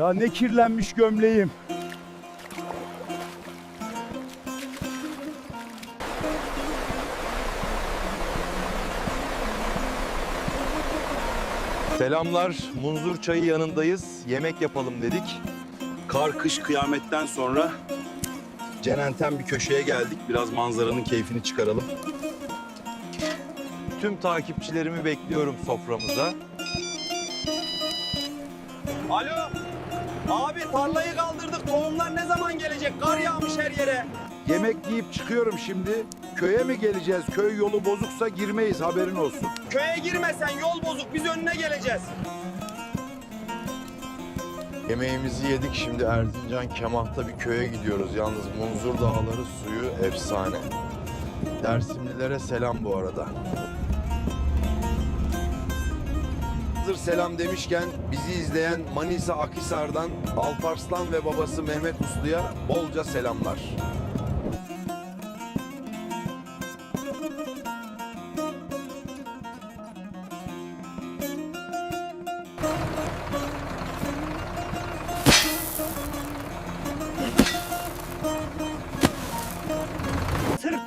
Ya ne kirlenmiş gömleğim. Selamlar. Munzur çayı yanındayız. Yemek yapalım dedik. Kar kış kıyametten sonra cenenten bir köşeye geldik. Biraz manzaranın keyfini çıkaralım. Tüm takipçilerimi bekliyorum soframıza. Alo. Abi tarlayı kaldırdık. Tohumlar ne zaman gelecek? Kar yağmış her yere. Yemek yiyip çıkıyorum şimdi. Köye mi geleceğiz? Köy yolu bozuksa girmeyiz haberin olsun. Köye girmesen yol bozuk. Biz önüne geleceğiz. Yemeğimizi yedik. Şimdi Erzincan Kemah'ta bir köye gidiyoruz. Yalnız Munzur Dağları suyu efsane. Dersimlilere selam bu arada. Hazır selam demişken bizi izleyen Manisa Akhisar'dan Alparslan ve babası Mehmet Uslu'ya bolca selamlar.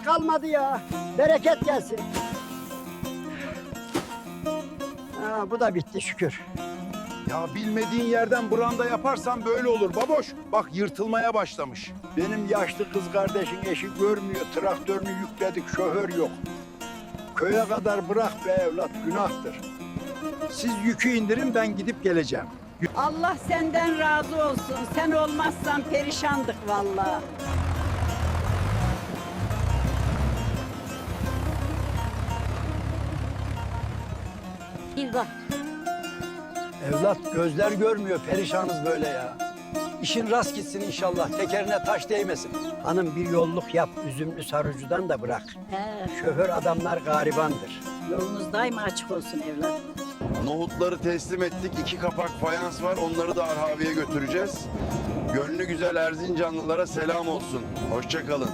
Kalmadı ya. Bereket gelsin. Ha, bu da bitti şükür. Ya bilmediğin yerden branda yaparsan böyle olur baboş. Bak yırtılmaya başlamış. Benim yaşlı kız kardeşin eşi görmüyor. Traktörünü yükledik şoför yok. Köye kadar bırak be evlat günahtır. Siz yükü indirin ben gidip geleceğim. Allah senden razı olsun. Sen olmazsan perişandık vallahi. İlda. Evlat gözler görmüyor perişanız böyle ya. İşin rast gitsin inşallah. Tekerine taş değmesin. Hanım bir yolluk yap. Üzümlü sarıcıdan da bırak. He, Şoför adamlar garibandır. yolunuz daima açık olsun evlat. Nohutları teslim ettik. İki kapak fayans var. Onları da Arhavi'ye götüreceğiz. Gönlü güzel Erzincanlılara selam olsun. Hoşça kalın.